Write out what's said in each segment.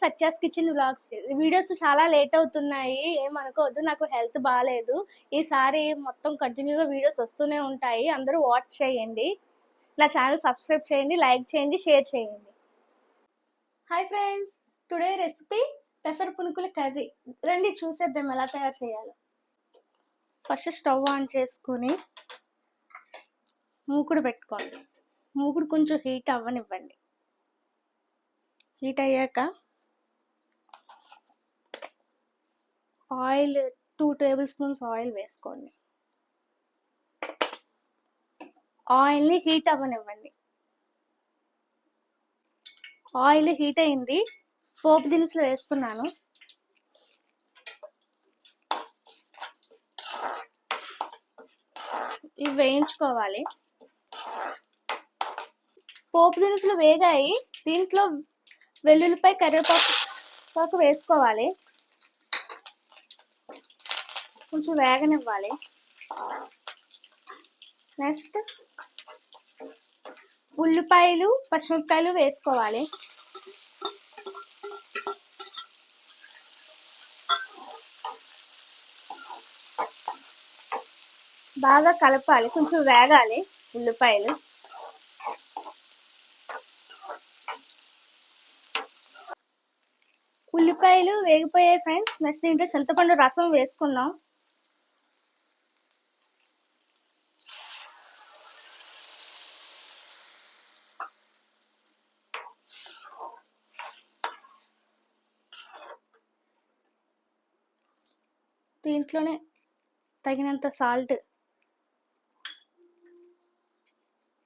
Satya's kitchen vlogs. Videos చాలా late అవుతున్నాయి. ఏమనుకోవద్దు నాకు హెల్త్ బాగాలేదు ఈసారి మొత్తం కంటిన్యూగా వీడియోస్ వస్తూనే ఉంటాయి. అందరూ వాచ్ చేయండి. నా ఛానల్ సబ్స్క్రైబ్ చేయండి లైక్ చేయండి షేర్ చేయండి. Hi friends. టుడే రెసిపీ పెసర పునుకుల కర్రీ. రండి చూసేద్దాం ఎలా తయారు చేయాలో. ఫస్ట్ స్టవ్ ఆన్ చేసుకుని మూకుడు పెట్టుకోండి. మూకుడు కొంచెం హీట్ అవ్వనివ్వండి. హీట్ అయ్యాక oil two tablespoons oil వేసుకోండి. ఆయిల్ని హీట్ అవ్వనివ్వండి. ఆయిల్ హీట్ అయింది. పోపు దినుసులు వేసుకున్నాను. ఇవి వేయించుకోవాలి. పోపు దినుసులు వేగాయి. దీంట్లో వెల్లుల్లిపై కరివేపాకు పాకు వేసుకోవాలి. కొంచెం వేగనివ్వాలి. నెక్స్ట్ ఉల్లిపాయలు పచ్చిమిరపకాయలు వేసుకోవాలి. బాగా కలపాలి కొంచెం వేగాలి ఉల్లిపాయలు. ఉల్లిపాయలు వేగిపోయాయి ఫ్రెండ్స్ నెక్స్ట్ దీంట్లో చింతపండు రసం వేసుకున్నాం దీంట్లోనే తగినంత సాల్ట్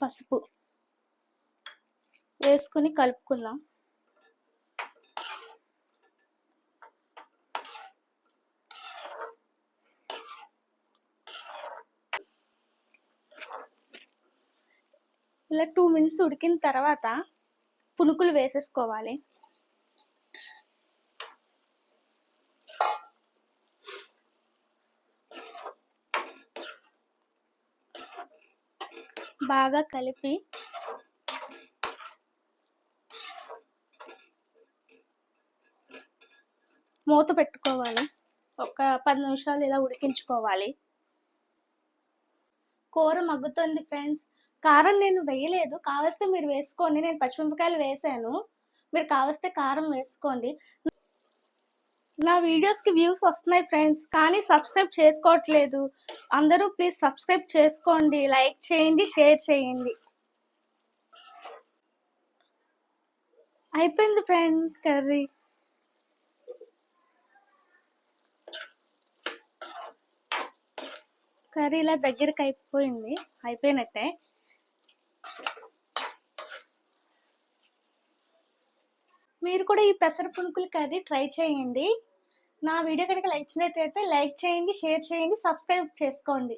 పసుపు వేసుకుని కలుపుకుందాం. ఇలా టూ మినిట్స్ ఉడికిన తర్వాత పునుకులు వేసేసుకోవాలి. బాగా కలిపి మూత పెట్టుకోవాలి. ఒక పది నిమిషాలు ఇలా ఉడికించుకోవాలి. కూర మగ్గుతుంది ఫ్రెండ్స్. కారం నేను వేయలేదు. కావస్తే మీరు వేసుకోండి. నేను పచ్చిమిరపకాయలు వేసాను. మీరు కావస్తే కారం వేసుకోండి. నా వీడియోస్కి వ్యూస్ వస్తున్నాయి ఫ్రెండ్స్ కానీ సబ్స్క్రైబ్ చేసుకోవట్లేదు. అందరూ ప్లీజ్ సబ్స్క్రైబ్ చేసుకోండి లైక్ చేయండి షేర్ చేయండి. అయిపోయింది ఫ్రెండ్ కర్రీ. కర్రీ ఇలా దగ్గరికి అయిపోయింది అయిపోయినట్టే. మీరు కూడా ఈ పెసర పునుకుల కర్రీ ట్రై చేయండి. నా వీడియో కనుక లైక్ నచ్చినట్లయితే లైక్ చేయండి షేర్ చేయండి సబ్స్క్రైబ్ చేసుకోండి.